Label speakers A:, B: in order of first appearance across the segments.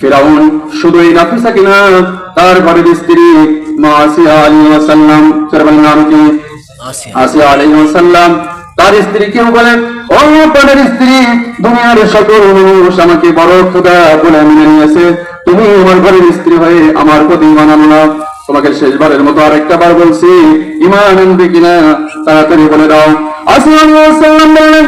A: ফেরাউন শুধু এই নাফিসাকে না? তার ঘরের স্ত্রী মা আসিয়া আলী ওয়াসাল্লাম নাম কি?
B: আসিয়া।
A: আলী ওয়াসাল্লাম। তার স্ত্রী কেউ বলে ও আপনার স্ত্রী দুনিয়ার সকল মানুষ আমাকে বড় খোদা বলে মেনে নিয়েছে। তুমি আমার ঘরের স্ত্রী হয়ে আমার প্রতি ইমান না। তোমাকে শেষবারের মতো আরেকটা বার বলছি ইমান আনবে কিনা তাড়াতাড়ি বলে দাও। তোমাকে মেনে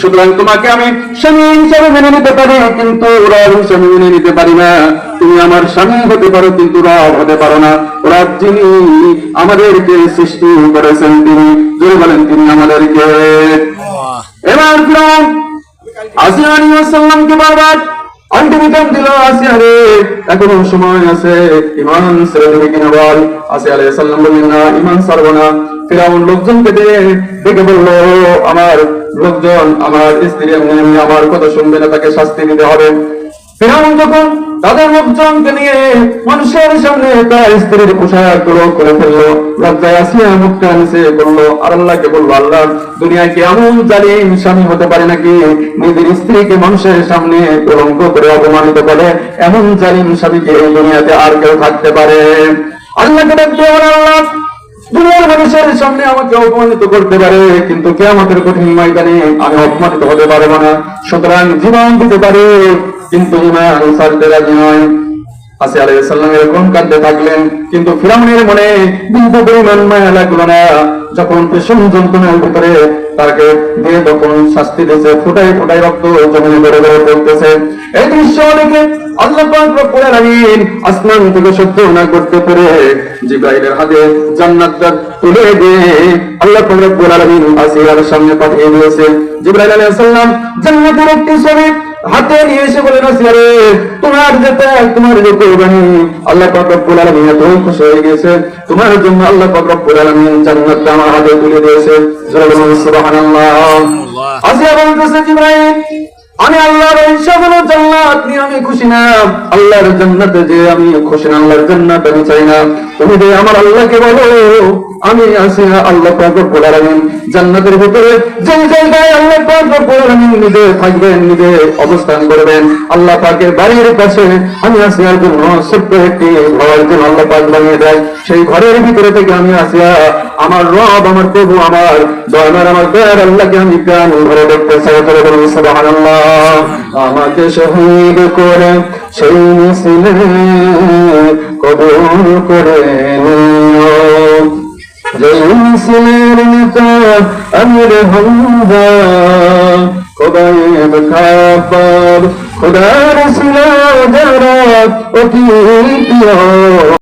A: সুতরাং তোমাকে আমি স্বামী হিসাবে মেনে নিতে পারি কিন্তু রব হিসাবে মেনে নিতে পারি না তুমি আমার স্বামী হতে পারো কিন্তু রব হতে পারো না রব যিনি আমাদেরকে সৃষ্টি করেছেন তিনি বলেন তিনি আমাদেরকে। এবার ফিরাউন আসিয়া আলাইহিস সালামকে বারবার আলটিমেটাম দিল আসিয়া রে এখনও সময় আছে ইমান ছেড়ে দেবে কিনা বল? আসিয়া আলাইহিস সালাম বললেন না ইমান ছাড়বো না। ফিরাউন লোকজনকে ডেকে বলল আমার লোকজন আমার স্ত্রী আমার কথা শুনবে না তাকে শাস্তি দিতে হবে। ফিরাউন যখন তাদের লোকজনকে নিয়ে মানুষের সামনে তার স্ত্রীর পোশাকগুলো করে ফেলল, লজ্জায় আসিয়া মুখটা নিচে করল আর আল্লাহকে বলল, আল্লাহ দুনিয়া কি এমন জালিম স্বামী হতে পারে নাকি? নিজের স্ত্রীকে মানুষের সামনে কলঙ্ক করে অপমানিত করে, এমন জালিম স্বামীকে এই দুনিয়াতে আর কেউ থাকতে পারে? আল্লাহকে ডাকতে আল্লাহ দুনিয়ার মানুষের সামনে আমাকে অপমানিত করতে পারে, কিন্তু কে আমাদের কঠিন ময়দানে আমি অপমানিত হতে পারব না। সুতরাং জীবন দিতে পারে, কিন্তু ইমান রাজি নয়। আসি আলাইহিস সালাম এরকম কাঁদতে থাকলেন, কিন্তু মনে বিন্দু পরিমাণ মায়া লাগল না। যখন ভীষণ যন্ত্রণার ভিতরে তাকে দিয়ে তখন শাস্তি দিয়েছে ফুটাই ফুটাই রক্ত জমিনে বেড়ে বেড়ে পড়তেছে। এই দৃশ্য দেখে আল্লাহ পাক রব্বুল আলামিন আসমান থেকে সহ্য না করতে পেরে। জিব্রাইলের হাতে জান্নাতটা তুলে দিয়ে আল্লাহ পাক রব্বুল আলামিন আসিয়ার সামনে পাঠিয়ে দিয়েছে। জিব্রাইল আলাইহিস সালাম জান্নাতের একটি ছবি হাতে নিয়ে এসে বলেন আসিয়ারে তোমার যে ত্যাগ তোমার যে কোরবানি আল্লাহ পাক রব্বুল আলামিন এত খুশি হয়ে গেছে তোমার জন্য আল্লাহ পাক রব্বুল আলামিন জান্নাতটা আমার হাতে তুলে দিয়েছে। জোরে বলুন সুবহানাল্লাহ। আসিয়া বলতেছে জিব্রাইল আমি আল্লাহর জান্নাত আমি খুশি না, আল্লাহর জান্নাতে যে আমি খুশি না, আল্লাহর জান্নাত আমি চাই না। তুমি যে আমার আল্লাহকে বলো, আমি আছি না আল্লাহ পাক রব্বুল আলামিন। জান্নাতের ভিতরে যে জায়গায় আল্লাহ পাক রব্বুল আলামিন নিজে থাকবেন, নিজে অবস্থান করবেন, আল্লাহ পাকের বাড়ির কাছে আমি আসিয়ার জন্য ছোট্ট একটি ঘর যেন আল্লাহ পাক বানিয়ে দেয়। সেই ঘরের ভিতরে থেকে আমি আসিয়া আমার রব, আমার প্রভু, আমার দয়ার আমার দয়ার আল্লাহকে আমি প্রাণ ভরে দেখতে চাই। করে সুবহানাল্লাহ। আমাকে শহীদ করে সেই মিছিলে কবুল করে নিও। যেই মিছিলের নেতা আমির হামজা খোদায়ের খাবার যারা অতি প্রিয়।